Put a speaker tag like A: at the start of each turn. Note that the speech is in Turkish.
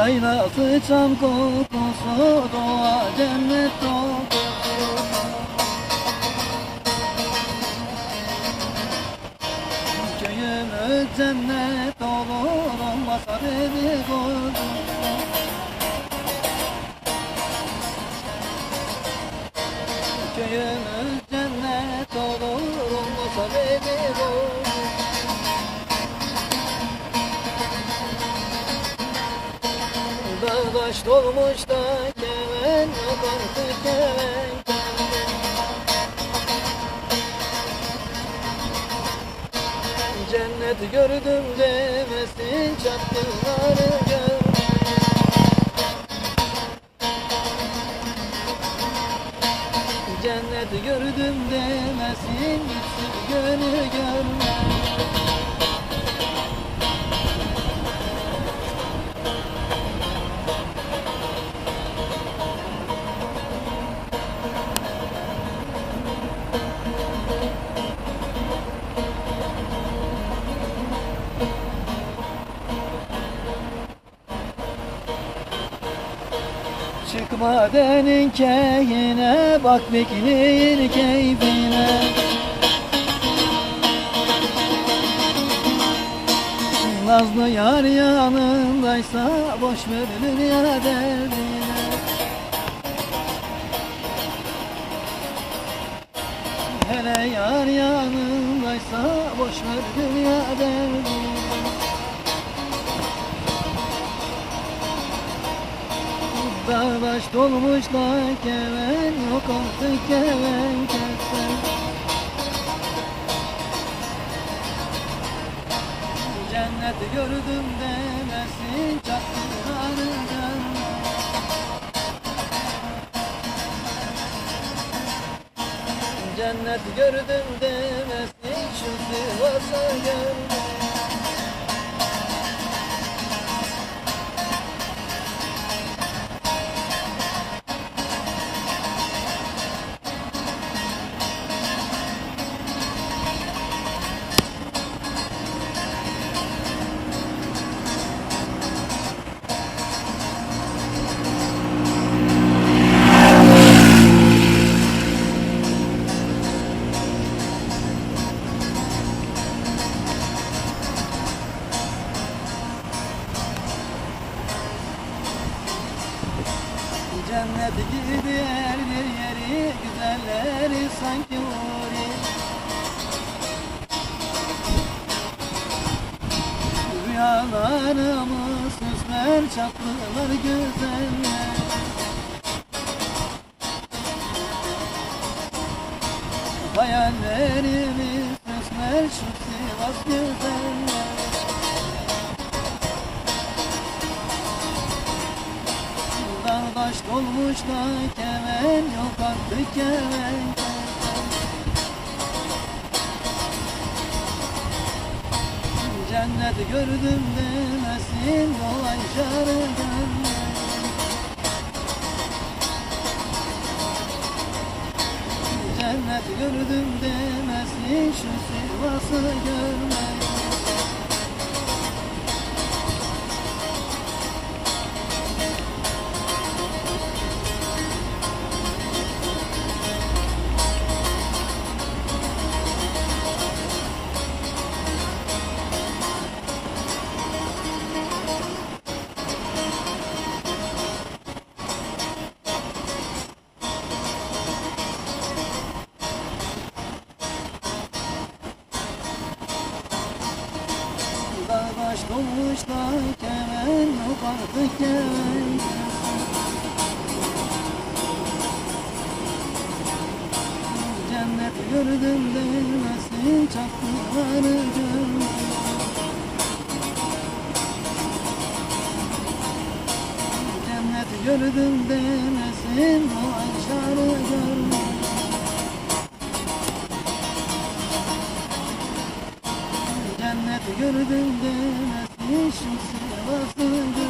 A: Yaylası çam kokusu doğa cennet kokusu Köyümüz cennet olur olmasa dedikodu Köyümüz Dağdaş dolmuş da kemen yok artık kemen Cenneti gördüm demesin çapkınları gör. Cenneti gördüm demesin gitsin gönül görme Çıkma denin keyine bak bekleyin keyfine. Nazlı yar yanındaysa boş ver dünya derdine. Hele yar yanındaysa boş ver dünya derdine Dağdaş dolmuş da kemen yok artık kemen kessen Cenneti gördüm demesin çaktırları görme Cenneti gördüm demesin şu Sivas'ı görme Cennet gibi her bir yeri Güzelleri sanki huri Rüyalarımı süsler çatlılar güzeller. Hayallerimi süsler şu Sivas güzeller Dolmuş da kemen yok artık kemen. Cenneti gördüm demesin dolay şarı görme Cenneti gördüm demesin şu Sivas'ı görme Dağdaş dolmuş da kemen yok artık kemen Cennet gördüm demesin çaktıkları görme Cennet gördüm demesin o aşarı görme Hadi gördüm demez Yeşim sevasını